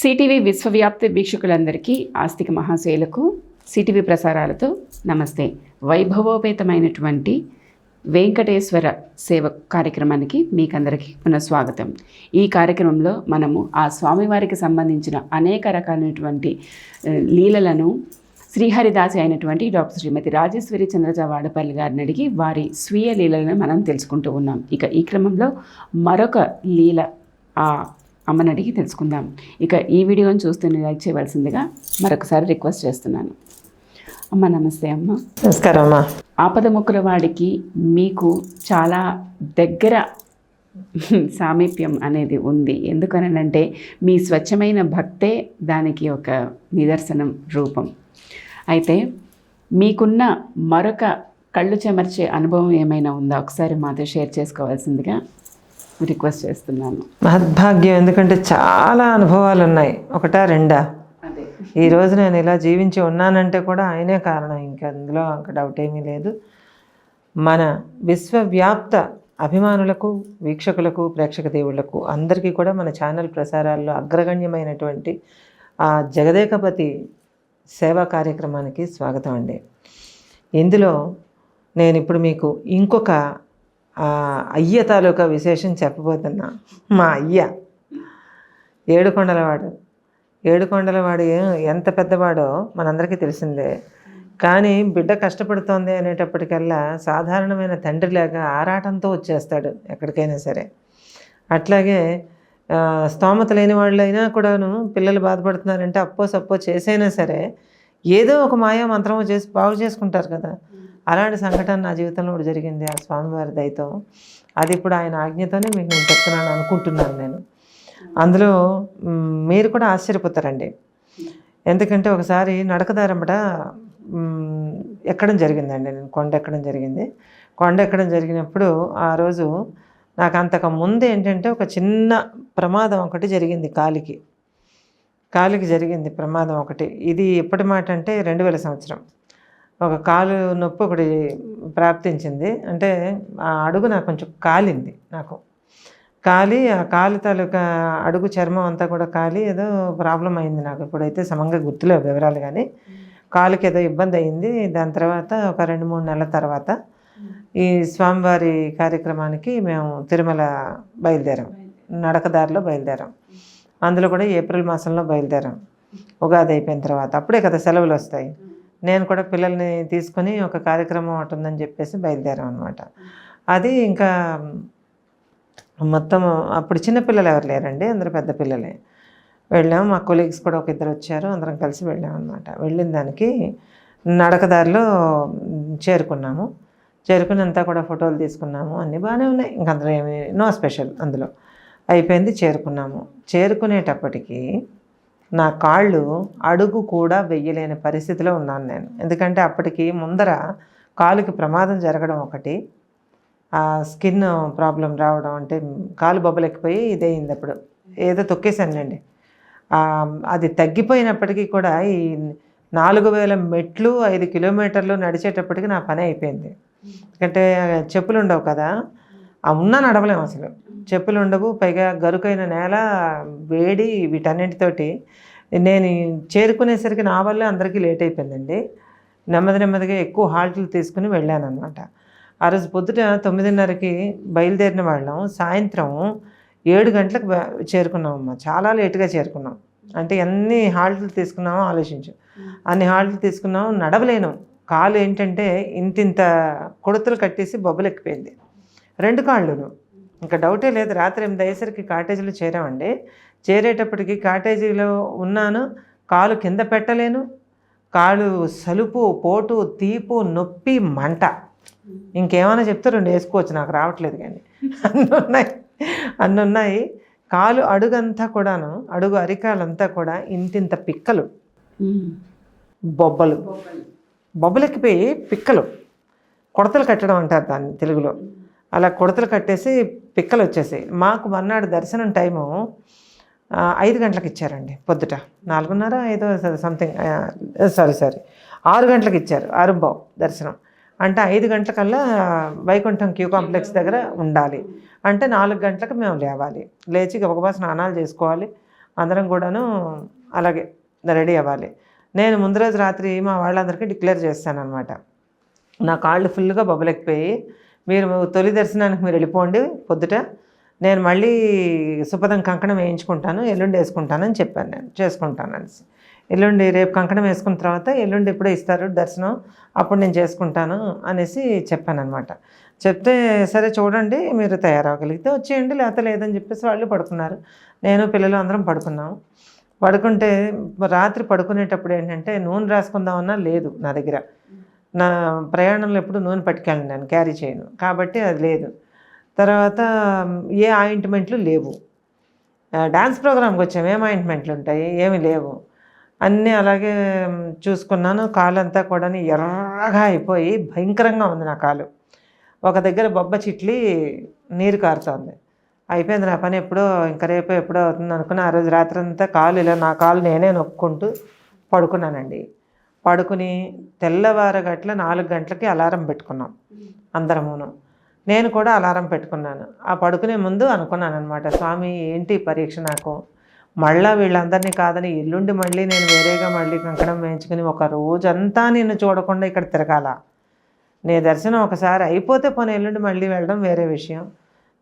CTV విశ్వవ్యాప్త వీక్షకులందరికీ ఆస్తిక మహాశైలకు CTV ప్రసారాలతో నమస్తే. వైభవోపేతమైనటువంటి వెంకటేశ్వర సేవ కార్యక్రమానికి మీకందరికీ పునఃస్వాగతం. ఈ కార్యక్రమంలో మనము ఆ స్వామివారికి సంబంధించిన అనేక రకాలైనటువంటి లీలలను శ్రీహరిదాసి అయినటువంటి డాక్టర్ శ్రీమతి రాజేశ్వరి చంద్రజ వాడపల్లి గారిని అడిగి వారి స్వీయ లీలలను మనం తెలుసుకుంటూ ఉన్నాం. ఇక ఈ క్రమంలో మరొక లీల ఆ అమ్మని అడిగి తెలుసుకుందాం. ఇక ఈ వీడియోని చూస్తున్న లైక్ చేయవలసిందిగా మరొకసారి రిక్వెస్ట్ చేస్తున్నాను. అమ్మ నమస్తే అమ్మ. నమస్కారం అమ్మా. ఆపద మొక్కుల వాడికి మీకు చాలా దగ్గర సామీప్యం అనేది ఉంది. ఎందుకనంటే మీ స్వచ్ఛమైన భక్తే దానికి ఒక నిదర్శనం రూపం. అయితే మీకున్న మరొక కళ్ళు చెమర్చే అనుభవం ఏమైనా ఉందా? ఒకసారి మాతో షేర్ చేసుకోవాల్సిందిగా రిక్వెస్ట్ చేస్తున్నాను. మహద్భాగ్యం ఎందుకంటే చాలా అనుభవాలు ఉన్నాయి ఒకటా రెండా? అదే. ఈ రోజు నేను ఇలా జీవించి ఉన్నానంటే కూడా ఆయనే కారణం. ఇంకా అందులో డౌట్ ఏమీ లేదు. మన విశ్వవ్యాప్త అభిమానులకు వీక్షకులకు ప్రేక్షక దేవుళ్ళకు అందరికీ కూడా మన ఛానల్ ప్రసారాల్లో అగ్రగణ్యమైనటువంటి ఆ జగదేకపతి సేవా కార్యక్రమానికి స్వాగతం అండి. ఇందులో నేను ఇప్పుడు మీకు ఇంకొక అయ్య తాలూకా విశేషం చెప్పబోతున్నా. మా అయ్య. ఏడుకొండలవాడు. ఏడుకొండలవాడు ఎంత పెద్దవాడో మనందరికీ తెలిసిందే. కానీ బిడ్డ కష్టపడుతోంది అనేటప్పటికల్లా సాధారణమైన తండ్రి లేక ఆరాటంతో వచ్చేస్తాడు ఎక్కడికైనా సరే. అట్లాగే స్తోమత లేని వాళ్ళైనా కూడాను పిల్లలు బాధపడుతున్నారంటే అప్పో సప్పో చేసైనా సరే ఏదో ఒక మాయా మంత్రము చేసి బాగు చేసుకుంటారు కదా. అలాంటి సంఘటన నా జీవితంలో కూడా జరిగింది ఆ స్వామివారి దయతో. అది ఇప్పుడు ఆయన ఆజ్ఞతోనే మీకు నేను చెప్తున్నాను అనుకుంటున్నాను నేను. అందులో మీరు కూడా ఆశ్చర్యపోతారండి. ఎందుకంటే ఒకసారి నడకదారంబట ఎక్కడం జరిగిందండి. నేను కొండ ఎక్కడం జరిగింది. కొండ ఎక్కడం జరిగినప్పుడు ఆ రోజు నాకు అంతకు ముందు ఏంటంటే ఒక చిన్న ప్రమాదం ఒకటి జరిగింది కాలికి. కాలికి జరిగింది ప్రమాదం ఒకటి. ఇది ఎప్పటి మాట అంటే రెండు వేల సంవత్సరం. ఒక కాలు నొప్పి ఒకటి ప్రాప్తించింది. అంటే ఆ అడుగు నాకు కొంచెం కాలింది నాకు. కాలి ఆ కాలు తాలూకా అడుగు చర్మం అంతా కూడా కాలి ఏదో ప్రాబ్లం అయింది నాకు. ఇప్పుడైతే సమంగా గుర్తులేవు వివరాలు కానీ. కాలుకి ఏదో ఇబ్బంది అయింది. దాని తర్వాత ఒక రెండు మూడు నెలల తర్వాత ఈ స్వామివారి కార్యక్రమానికి మేము తిరుమల బయలుదేరాం. నడకదారిలో బయలుదేరాం. అందులో కూడా ఏప్రిల్ మాసంలో బయలుదేరాం. ఉగాది అయిపోయిన తర్వాత. అప్పుడే కదా సెలవులు వస్తాయి. నేను కూడా పిల్లల్ని తీసుకొని ఒక కార్యక్రమం ఒకటి ఉందని చెప్పేసి బయలుదేరాం అనమాట అది ఇంకా మొత్తం అప్పుడు చిన్నపిల్లలు ఎవరు లేరండి? అందరూ పెద్ద పిల్లలే. వెళ్ళాము మా కొలీగ్స్ కూడా ఒక ఇద్దరు వచ్చారు. అందరం కలిసి వెళ్ళాం అనమాట వెళ్ళిన దానికి నడకదారిలో చేరుకున్నాము. చేరుకున్నంతా కూడా ఫోటోలు తీసుకున్నాము. అన్నీ బాగానే ఉన్నాయి. ఇంకా అందులో ఏమి నో స్పెషల్ అందులో. అయిపోయింది చేరుకున్నాము. చేరుకునేటప్పటికీ నా కాళ్ళు అడుగు కూడా వెయ్యలేని పరిస్థితిలో ఉన్నాను నేను. ఎందుకంటే అప్పటికి ముందర కాలుకి ప్రమాదం జరగడం ఒకటి ఆ స్కిన్ ప్రాబ్లం రావడం అంటే కాలు బొబ్బలెక్కిపోయి ఇదయింది అప్పుడు. ఏదో తొక్కేసానులేండి అండి అది తగ్గిపోయినప్పటికీ కూడా ఈ నాలుగు వేల మెట్లు ఐదు కిలోమీటర్లు నడిచేటప్పటికి నా పని అయిపోయింది. ఎందుకంటే చెప్పులు ఉండవు కదా ఆ ఉన్నా నడవలేము అసలు. చెప్పులు ఉండవు పైగా గరుకైన నేల వేడి వీటన్నిటితోటి నేను చేరుకునేసరికి నా వల్లే అందరికీ లేట్ అయిపోయిందండి. నెమ్మది నెమ్మదిగా ఎక్కువ హాల్ట్లు తీసుకుని వెళ్ళాను అనమాట ఆ రోజు పొద్దుట తొమ్మిదిన్నరకి బయలుదేరిన వాళ్ళం. సాయంత్రం ఏడు గంటలకు చేరుకున్నాం చేరుకున్నామమ్మా. చాలా లేటుగా చేరుకున్నాం. అంటే ఎన్ని హాల్ట్లు తీసుకున్నామో ఆలోచించు. అన్ని హాల్ట్లు తీసుకున్నాం నడవలేను. కాలు ఏంటంటే ఇంతింత కొడతలు కట్టేసి బొబ్బలు ఎక్కిపోయింది రెండు కాళ్ళును. ఇంకా డౌటే లేదు రాత్రి ఎనిమిది అయ్యేసరికి కాటేజీలో చేరామండి. చేరేటప్పటికి కాటేజీలో ఉన్నాను కాలు కింద పెట్టలేను కాలు సలుపు పోటు తీపు నొప్పి మంట. ఇంకేమైనా చెప్తే రెండు వేసుకోవచ్చు నాకు రావట్లేదు కానీ. అన్నీ ఉన్నాయి అన్నీ ఉన్నాయి కాలు అడుగంతా కూడాను అడుగు అరికాలంతా కూడా ఇంతింత పిక్కలు. బొబ్బలు. బొబ్బలెక్కిపోయి పిక్కలు. కొడతలు కట్టడం అంటారు దాన్ని తెలుగులో. అలా కొడతలు కట్టేసి పిక్కలు వచ్చేసాయి మాకు మర్నాడు దర్శనం టైము ఐదు గంటలకు ఇచ్చారండి పొద్దుట. నాలుగున్నర ఐదో సంథింగ్ సారీ సారీ. ఆరు గంటలకు ఇచ్చారు ఆరుంబావు దర్శనం. అంటే ఐదు గంటలకల్లా వైకుంఠం క్యూ కాంప్లెక్స్ దగ్గర ఉండాలి. అంటే నాలుగు గంటలకు మేము లేవాలి. లేచి గబగబా స్నానాలు చేసుకోవాలి. అందరం కూడాను అలాగే రెడీ అవ్వాలి. నేను ముందు రోజు రాత్రి మా వాళ్ళందరికీ డిక్లేర్ చేస్తాను అనమాట నా కాళ్ళు ఫుల్గా బొబ్బలెక్కిపోయి మీరు తొలి దర్శనానికి మీరు వెళ్ళిపోండి పొద్దుట. నేను మళ్ళీ సుపదం కంకణం వేయించుకుంటాను ఎల్లుండి వేసుకుంటానని చెప్పాను నేను. చేసుకుంటాను అనేసి. ఎల్లుండి రేపు కంకణం వేసుకున్న తర్వాత ఎల్లుండి ఎప్పుడో ఇస్తారు దర్శనం అప్పుడు నేను చేసుకుంటాను అనేసి చెప్పాను అనమాట చెప్తే సరే చూడండి మీరు తయారవ్వగలిగితే వచ్చేయండి లేకపోతే లేదని చెప్పేసి వాళ్ళు పడుకున్నారు. నేను పిల్లలు అందరం పడుకున్నాము. పడుకుంటే రాత్రి పడుకునేటప్పుడు ఏంటంటే నూనె రాసుకుందామన్నా లేదు నా దగ్గర. నా ప్రయాణంలో ఎప్పుడు నూనె పట్టుకెళ్ళను నేను క్యారీ చేయను. కాబట్టి అది లేదు. తర్వాత ఏ ఆయింట్మెంట్లు లేవు. డ్యాన్స్ ప్రోగ్రామ్కి వచ్చాము ఏం ఆయింట్మెంట్లు ఉంటాయి? ఏమి లేవు. అన్నీ అలాగే చూసుకున్నాను. కాలంతా కూడా ఎర్రగా అయిపోయి భయంకరంగా ఉంది నా కాలు. ఒక దగ్గర బొబ్బ చిట్లి నీరు కారుతోంది. అయిపోయింది నా పని ఎప్పుడో ఇంకా రేపు ఎప్పుడో అవుతుంది అనుకుని ఆ రోజు రాత్రి అంతా కాలు ఇలా నా కాలు నేనే నొక్కుంటూ పడుకున్నానండి. పడుకుని తెల్లవారగట్ల నాలుగు గంటలకి అలారం పెట్టుకున్నాం అందరమును. నేను కూడా అలారం పెట్టుకున్నాను. ఆ పడుకునే ముందు అనుకున్నాను అనమాట స్వామి ఏంటి పరీక్ష నాకు? మళ్ళా వీళ్ళందరినీ కాదని ఎల్లుండి మళ్ళీ నేను వేరేగా మళ్ళీ కంకణం వేయించుకుని ఒక రోజంతా నిన్ను చూడకుండా ఇక్కడ తిరగాల. నీ దర్శనం ఒకసారి అయిపోతే పోనీ ఎల్లుండి మళ్ళీ వెళ్ళడం వేరే విషయం.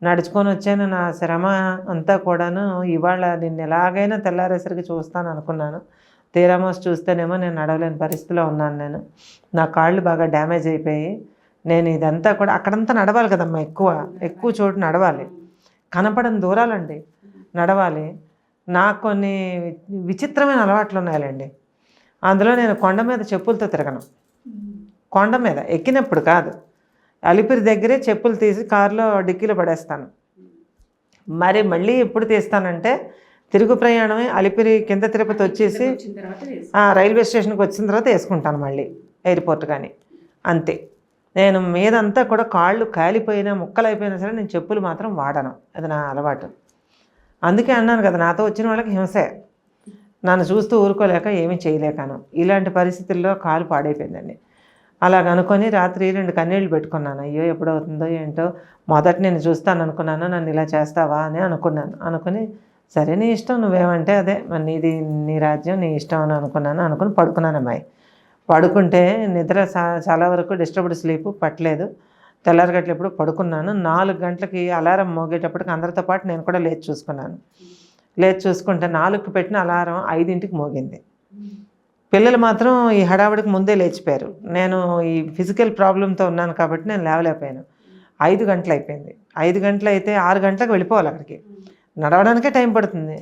నడుచుకొని వచ్చాను నా శ్రమ అంతా కూడాను ఇవాళ నిన్ను ఎలాగైనా తెల్లారేసరికి చూస్తాను అనుకున్నాను తీరామోస్ చూస్తేనేమో నేను నడవలేని పరిస్థితిలో ఉన్నాను నేను. నా కాళ్ళు బాగా డ్యామేజ్ అయిపోయి నేను ఇదంతా కూడా అక్కడంతా నడవాలి కదమ్మా ఎక్కువ. ఎక్కువ చోటు నడవాలి. కనపడని దూరాలండి. నడవాలి. నాకు కొన్ని విచిత్రమైన అలవాట్లు ఉన్నాయండి అందులో నేను కొండ మీద చెప్పులతో తిరగను. కొండ మీద ఎక్కినప్పుడు కాదు. అలిపిరి దగ్గరే చెప్పులు తీసి కారులో డిక్కీలో పడేస్తాను. మరి మళ్ళీ ఎప్పుడు తీస్తానంటే తిరుగు ప్రయాణమే అలిపిరి కింద తిరుపతి వచ్చేసి రైల్వే స్టేషన్కి వచ్చిన తర్వాత వేసుకుంటాను మళ్ళీ ఎయిర్పోర్ట్ కానీ అంతే. నేను మీదంతా కూడా కాళ్ళు కాలిపోయినా ముక్కలు అయిపోయినా సరే నేను చెప్పులు మాత్రం వాడను. అది నా అలవాటు. అందుకే అన్నాను కదా నాతో వచ్చిన వాళ్ళకి హింసే. నన్ను చూస్తూ ఊరుకోలేక ఏమీ చేయలేకను. ఇలాంటి పరిస్థితుల్లో కాలు పాడైపోయిందండి. అలాగ అనుకొని రాత్రి రెండు కన్నీళ్ళు పెట్టుకున్నాను. అయ్యో ఎప్పుడవుతుందో ఏంటో మొదట నేను చూస్తాను అనుకున్నాను నన్ను ఇలా చేస్తావా అని అనుకున్నాను. అనుకుని సరే నీ ఇష్టం నువ్వేమంటే అదే మరి నీది నీ రాజ్యం నీ ఇష్టం అని అనుకున్నాను అనుకుని పడుకున్నాను అమ్మాయి. పడుకుంటే నిద్ర చాలా వరకు డిస్టర్బ్డ్ స్లీప్ పట్టలేదు. తెల్లారగట్ల ఎప్పుడు పడుకున్నాను. నాలుగు గంటలకి అలారం మోగేటప్పటికి అందరితో పాటు నేను కూడా లేచి చూసుకున్నాను. లేచి చూసుకుంటే నాలుగుకి పెట్టిన అలారం ఐదింటికి మోగింది. పిల్లలు మాత్రం ఈ హడావిడికి ముందే లేచిపోయారు. నేను ఈ ఫిజికల్ ప్రాబ్లంతో ఉన్నాను కాబట్టి నేను లేవలేకపోయాను. ఐదు గంటలు అయిపోయింది. ఐదు గంటలు అయితే ఆరు గంటలకు వెళ్ళిపోవాలి అక్కడికి. నడవడానికే టైం పడుతుంది.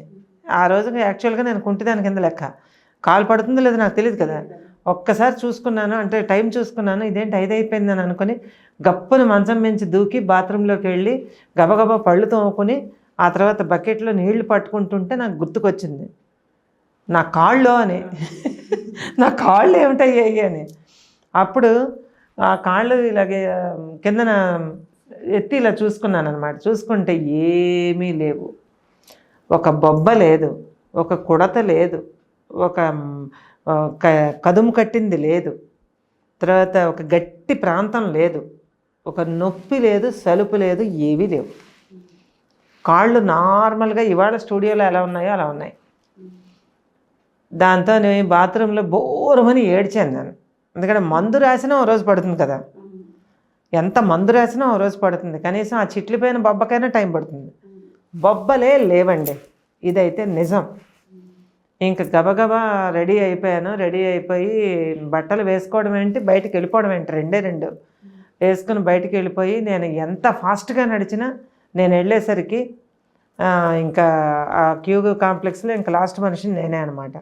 ఆ రోజు యాక్చువల్గా నేను కుంటిదాని కింద లెక్క. కాలు పడుతుందో లేదో నాకు తెలియదు కదా. ఒక్కసారి చూసుకున్నాను అంటే టైం చూసుకున్నాను ఇదేంటి ఐదు అయిపోయింది అని అనుకుని గప్పుని మంచం మించి దూకి బాత్రూంలోకి వెళ్ళి గబగబా పళ్ళు తోముకొని ఆ తర్వాత బకెట్లో నీళ్ళు పట్టుకుంటుంటే నాకు గుర్తుకొచ్చింది. నా కాళ్ళు అని. నా కాళ్ళు ఏమిటయ్యాయి అని. అప్పుడు ఆ కాళ్ళు ఇలాగే కిందన ఎత్తి ఇలా చూసుకున్నాను అనమాట చూసుకుంటే ఏమీ లేవు. ఒక బొబ్బ లేదు ఒక కుడత లేదు ఒక క- కదుము కట్టింది లేదు తర్వాత ఒక గట్టి ప్రాంతం లేదు ఒక నొప్పి లేదు సలుపు లేదు ఏవీ లేవు. కాళ్ళు నార్మల్గా ఇవాళ స్టూడియోలో ఎలా ఉన్నాయో అలా ఉన్నాయి. దాంతో నేను బాత్రూంలో బోరమని ఏడ్చాను నేను. ఎందుకంటే మందు రాసినా ఓ రోజు పడుతుంది కదా. ఎంత మందు రాసినా ఓ రోజు పడుతుంది. కనీసం ఆ చిట్లిపోయిన బొబ్బకైనా టైం పడుతుంది. బొబ్బలే లేవండి. ఇదైతే నిజం. ఇంక గబగబా రెడీ అయిపోయాను. రెడీ అయిపోయి బట్టలు వేసుకోవడం ఏంటి? బయటకు వెళ్ళిపోవడం ఏంటి? రెండే రెండు. వేసుకుని బయటకు వెళ్ళిపోయి నేను ఎంత ఫాస్ట్గా నడిచినా నేను వెళ్ళేసరికి ఇంకా ఆ క్యూ కాంప్లెక్స్లో ఇంకా లాస్ట్ మనిషిని నేనే అనమాట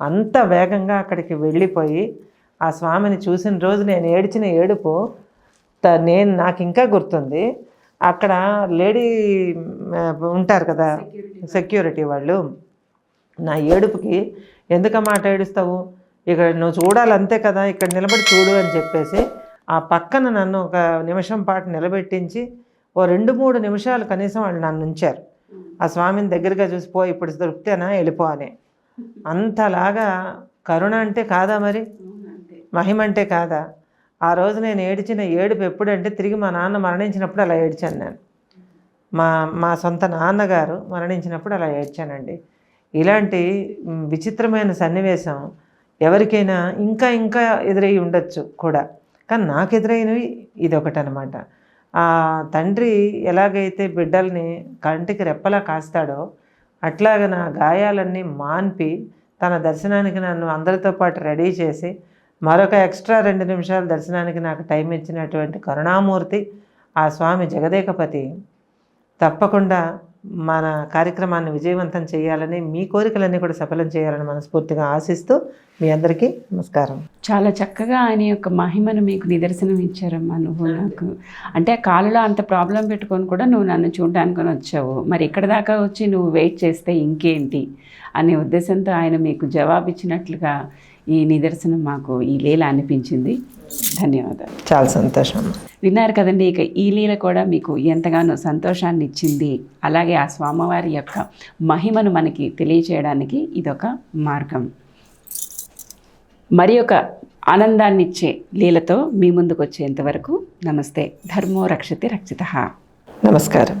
అంత వేగంగా అక్కడికి వెళ్ళిపోయి ఆ స్వామిని చూసిన రోజు నేను ఏడ్చిన ఏడుపు త- నేను నాకు ఇంకా గుర్తుంది. అక్కడ లేడీ ఉంటారు కదా సెక్యూరిటీ వాళ్ళు. నా ఏడుపుకి ఎందుకు ఆ మాట ఏడుస్తావు? ఇక్కడ నువ్వు చూడాలి అంతే కదా ఇక్కడ నిలబడి చూడు అని చెప్పేసి ఆ పక్కన నన్ను ఒక నిమిషం పాటు నిలబెట్టించి ఓ రెండు మూడు నిమిషాలు కనీసం వాళ్ళు నన్ను ఉంచారు. ఆ స్వామిని దగ్గరగా చూసిపో ఇప్పుడు దొరికితేనా? వెళ్ళిపో అని. అంతలాగా కరుణ అంటే కాదా మరి? మహిమ అంటే కాదా? ఆ రోజు నేను ఏడిచిన ఏడుపు ఎప్పుడంటే తిరిగి మా నాన్న మరణించినప్పుడు అలా ఏడ్చాను నేను. మా మా సొంత నాన్నగారు మరణించినప్పుడు అలా ఏడ్చానండి. ఇలాంటి విచిత్రమైన సన్నివేశం ఎవరికైనా ఇంకా ఇంకా ఎదురై ఉండొచ్చు కూడా. కానీ నాకు ఎదురైనవి ఇది ఒకటి అనమాట ఆ తండ్రి ఎలాగైతే బిడ్డల్ని కంటికి రెప్పలా కాస్తాడో అట్లాగ నా గాయాలన్నీ మాన్పి తన దర్శనానికి నన్ను అందరితో పాటు రెడీ చేసి మరొక ఎక్స్ట్రా రెండు నిమిషాల దర్శనానికి నాకు టైం ఇచ్చినటువంటి కరుణామూర్తి ఆ స్వామి జగదేకపతి తప్పకుండా మన కార్యక్రమాన్ని విజయవంతం చేయాలని మీ కోరికలన్నీ కూడా సఫలం చేయాలని మనస్ఫూర్తిగా ఆశిస్తూ మీ అందరికీ నమస్కారం. చాలా చక్కగా ఆయన యొక్క మహిమను మీకు నిదర్శనం ఇచ్చారమ్మా నువ్వు నాకు. అంటే కాలులో అంత ప్రాబ్లం పెట్టుకొని కూడా నువ్వు నన్ను చూడడానికి వచ్చావు. మరి ఇక్కడ దాకా వచ్చి నువ్వు వెయిట్ చేస్తే ఇంకేంటి? అనే ఉద్దేశంతో ఆయన మీకు జవాబిచ్చినట్లుగా ఈ నిదర్శనం మాకు ఈ లీల అనిపించింది. ధన్యవాదాలు. చాలా సంతోషం విన్నారు కదండి ఇక ఈ లీల కూడా మీకు ఎంతగానో సంతోషాన్ని ఇచ్చింది. అలాగే ఆ స్వామివారి యొక్క మహిమను మనకి తెలియచేయడానికి ఇదొక మార్గం. మరి ఒక ఆనందాన్నిచ్చే లీలతో మీ ముందుకు వచ్చేంత వరకు నమస్తే. ధర్మో రక్షతి రక్షిత. నమస్కారం.